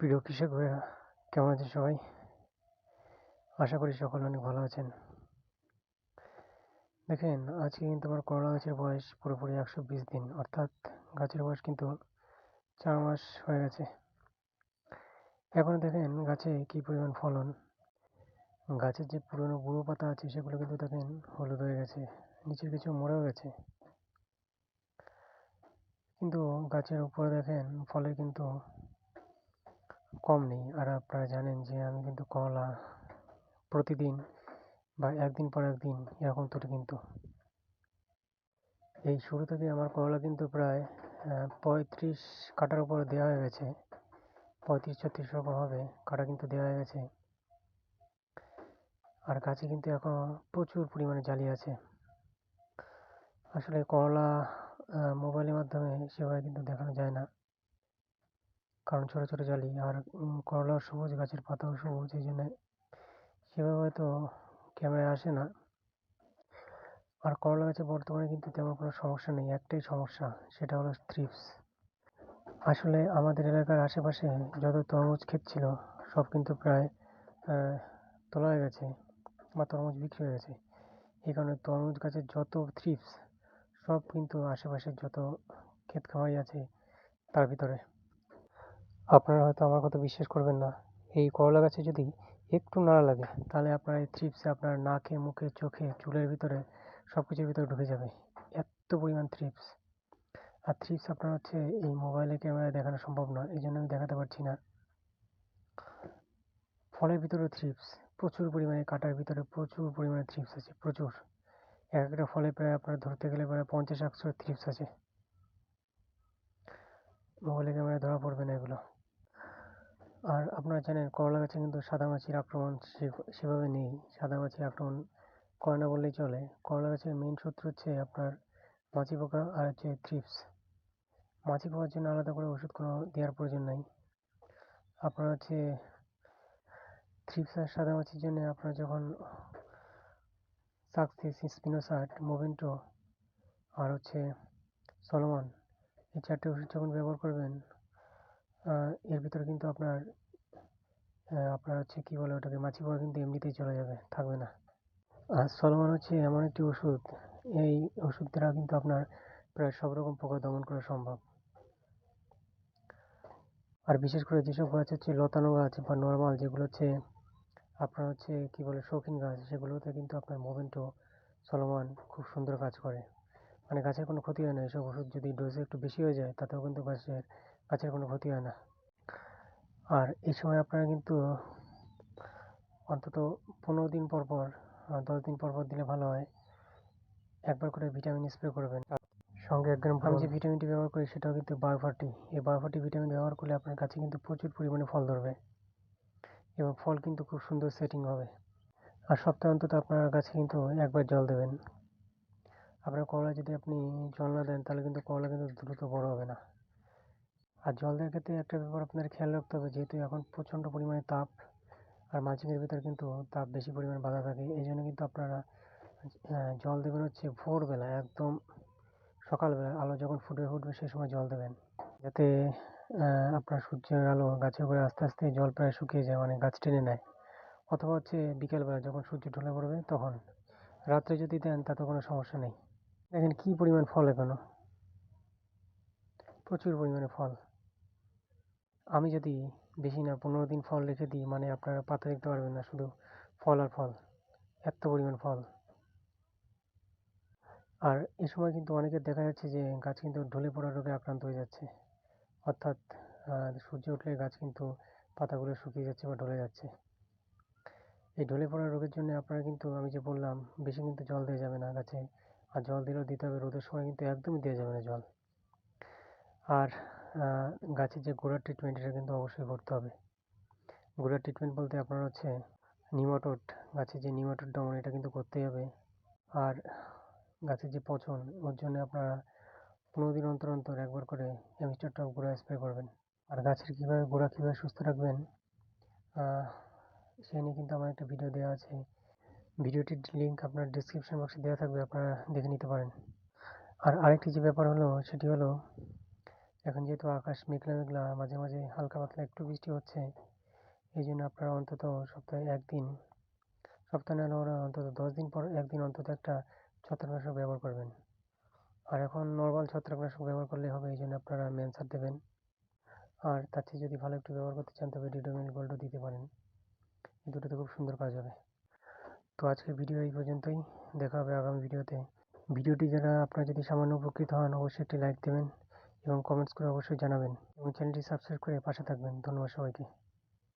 প্রিয় কৃষক ভাইরা কেমন আছেন সবাই? আশা করি সকলে অনেক ভালো আছেন। দেখেন, আজকে কিন্তু আমার করলা গাছের বয়স পুরোপুরি একশো বিশ দিন, অর্থাৎ গাছের বয়স কিন্তু চার মাস হয়ে গেছে। এখন দেখেন গাছে কি পরিমাণ ফলন। গাছের যে পুরনো বুড়ো পাতা আছে, সেগুলো কিন্তু দেখেন হলুদ হয়ে গেছে, নিচের কিছু মরেও গেছে। কিন্তু গাছের উপরে দেখেন ফলের কিন্তু কম নেই। আর আপনারা জানেন যে আমি কিন্তু করলা প্রতিদিন বা একদিন পর একদিন এরকম তুলি কিন্তু। এই শুরু থেকে আমার করলা কিন্তু প্রায় পঁয়ত্রিশ কাটার উপর দেওয়া হয়ে গেছে। পঁয়ত্রিশ ছত্রিশ রকম হবে, কাটা কিন্তু দেওয়া হয়ে গেছে। আর গাছে কিন্তু এখন প্রচুর পরিমাণে জালি আছে। আসলে করলা মোবাইলের মাধ্যমে সেভাবে কিন্তু দেখানো যায় না। কারণ ছোটো ছোটো জালি আর করলাও সবুজ, গাছের পাতাও সবুজ, এই জন্যে সেভাবে হয়তো ক্যামেরায় আসে না। আর করলা গাছে বর্তমানে কিন্তু তেমন কোনো সমস্যা নেই, একটাই সমস্যা, সেটা হলো থ্রিপস আসলে আমাদের এলাকার আশেপাশে যত তরমুজ ক্ষেত ছিল, সব কিন্তু প্রায় তোলা হয়ে গেছে বা তরমুজ বিক্রি হয়ে গেছে। এই কারণে তরমুজ গাছের যত থ্রিপস সব কিন্তু আশেপাশের যত ক্ষেত খামারি আছে, তার ভিতরে আপনারা হয়তো আমার কথা বিশ্বাস করবেন না। এই করলা গাছে যদি একটু নাড়া লাগে, তাহলে আপনার এই থ্রিপসে আপনার নাকে, মুখে, চোখে, চুলের ভিতরে সব কিছুর ভিতরে ঢুকে যাবে। এত পরিমাণ থ্রিপস আর থ্রিপস আপনার হচ্ছে এই মোবাইলে, ক্যামেরায় দেখানো সম্ভব না এই জন্য আমি দেখাতে পারছি না। ফলের ভিতরে থ্রিপস প্রচুর পরিমাণে কাটার ভিতরে প্রচুর পরিমাণে থ্রিপস আছে, প্রচুর। এক একটা ফলে প্রায় আপনার ধরতে গেলে প্রায় পঞ্চাশ, একশো থ্রিপস আছে। মোবাইলে, ক্যামেরায় ধরা পড়বে না এগুলো। আর আপনারা জানেন করলা গাছে কিন্তু সাদামাছির আক্রমণ সেভাবে নেই। সাদামাছির আক্রমণ করে না বললেই চলে। করলা গাছের মেন শত্রু হচ্ছে আপনার মাছি পোকা আর হচ্ছে থ্রিপস মাছি পোকার জন্য আলাদা করে ওষুধ কোনো দেওয়ার প্রয়োজন নাই। আপনার হচ্ছে থ্রিপস আর সাদা মাছির জন্য আপনার যখন সাকসেস স্পিনোসাট মোভেন্টো আর হচ্ছে সলোমন এই চারটে ওষুধ যখন ব্যবহার করবেন এর ভিতরে কিন্তু আপনার আপনার হচ্ছে কী বলে ওটাকে, মাছি পোকা কিন্তু এমনিতেই চলে যাবে, থাকবে না। আর সলমান হচ্ছে এমন একটি ওষুধ, এই ওষুধ দ্বারা কিন্তু আপনার প্রায় সব রকম পোকা দমন করা সম্ভব। আর বিশেষ করে যেসব গাছ হচ্ছে লতানো গাছ বা নর্মাল যেগুলো হচ্ছে আপনার হচ্ছে কী বলে শৌখিন গাছ, সেগুলোতে কিন্তু আপনার মোভেন্টো সলমান খুব সুন্দর কাজ করে। মানে গাছের কোনো ক্ষতি হয় না। এসব ওষুধ যদি ডোজে একটু বেশি হয়ে যায় তাতেও কিন্তু গাছের গাছের কোনো ক্ষতি হয় না। আর এই সময় আপনারা কিন্তু অন্তত পনেরো দিন পর পর দশ দিন পর পর দিলে ভালো হয়। একবার করে ভিটামিন স্প্রে করবেন। সঙ্গে এক গ্রাম আমি যে ভিটামিনটি ব্যবহার করি সেটাও কিন্তু বায়োফার্টি এই বায়োফার্টি ভিটামিন ব্যবহার করলে আপনার গাছে কিন্তু প্রচুর পরিমাণে ফল ধরবে। এবং ফল কিন্তু খুব সুন্দর সেটিং হবে। আর সপ্তাহে অন্তত আপনার গাছে কিন্তু একবার জল দেবেন। আপনার করলা যদি আপনি জল না দেন, তাহলে কিন্তু করলা কিন্তু দ্রুত বড় হবে না। আর জল দেওয়ার ক্ষেত্রে একটা ব্যাপার আপনার খেয়াল রাখতে হবে, যেহেতু এখন প্রচণ্ড পরিমাণে তাপ, আর মালচিংয়ের ভিতরে কিন্তু তাপ বেশি পরিমাণে বাধা থাকে, এই জন্য কিন্তু আপনারা জল দেবেন হচ্ছে ভোরবেলা, একদম সকালবেলা, আলো যখন ফুটে ফুটবে সেই সময় জল দেবেন। যাতে আপনার সূর্যের আলো গাছের উপরে আস্তে আস্তে জল প্রায় শুকিয়ে যায় মানে গাছ টেনে নেয়। অথবা হচ্ছে বিকেলবেলা যখন সূর্য ঢলে পড়বে তখন, রাত্রে যদি দেন তাতে কোনো সমস্যা নেই। দেখেন কী পরিমাণ ফল এখনও। প্রচুর পরিমাণে ফল। আমি যদি বেশি না পনেরো দিন ফল রেখে দিই মানে আপনারা পাতা দেখতে পারবেন না শুধু ফল আর ফল। এত পরিমাণ ফল। আর এ সময় কিন্তু অনেকের দেখা যাচ্ছে যে গাছ কিন্তু ঢলে পড়া রোগে আক্রান্ত হয়ে যাচ্ছে। অর্থাৎ সূর্য উঠলে গাছ কিন্তু পাতাগুলো শুকিয়ে যাচ্ছে বা ঢলে যাচ্ছে। এই ঢলে পড়া রোগের জন্য আপনারা কিন্তু, আমি যে বললাম, বেশি কিন্তু জল দেওয়া যাবে না গাছে। আর জল দিলেও দিতে হবে। রোদের সময় কিন্তু একদমই দেওয়া যাবে না জল। আর গাছের যে গোড়ার ট্রিটমেন্ট এটা কিন্তু অবশ্যই করতে হবে। গোড়ার ট্রিটমেন্ট বলতে আপনার হচ্ছে নিমাটোড গাছের যে নিমাটোড দমন এটা কিন্তু করতেই হবে। আর গাছের যে পচন, ওর জন্য আপনারা পনেরো দিন অন্তর অন্তর একবার করে এমিস্টার টপ গোড়া স্প্রে করবেন। আর গাছের কীভাবে গোড়া কীভাবে সুস্থ রাখবেন সে নিয়ে কিন্তু আমার একটা ভিডিও দেওয়া আছে। ভিডিওটির লিঙ্ক আপনার ডিসক্রিপশন বক্সে দেওয়া থাকবে, আপনারা দেখে নিতে পারেন। আর আরেকটি যে ব্যাপার হলো, সেটি হলো, এখন যেহেতু আকাশ মেঘলা মেঘলা, মাঝে মাঝে হালকা পাতলা একটু বৃষ্টি হচ্ছে, এই জন্য আপনারা অন্তত সপ্তাহে একদিন, সপ্তাহে না অন্তত দশ দিন পর একদিন অন্তত একটা ছত্রাকনাশক ব্যবহার করবেন। আর এখন নর্মাল ছত্রাকনাশক ব্যবহার করলে হবে, এই জন্য আপনারা ম্যানসার দেবেন। আর তার চেয়ে যদি ভালো একটু ব্যবহার করতে চান, তবে ডিডোমিল গোল্ডও দিতে পারেন। দুটোতে খুব সুন্দর কাজ হবে। তো আজকের ভিডিও এই পর্যন্তই। দেখা হবে আগামী ভিডিওতে। ভিডিওটি যারা আপনারা যদি সামান্য উপকৃত হন, অবশ্যই একটি লাইক দেবেন এবং কমেন্টস করে অবশ্যই জানাবেন এবং চ্যানেলটি সাবস্ক্রাইব করে পাশে থাকবেন। ধন্যবাদ সবাইকে।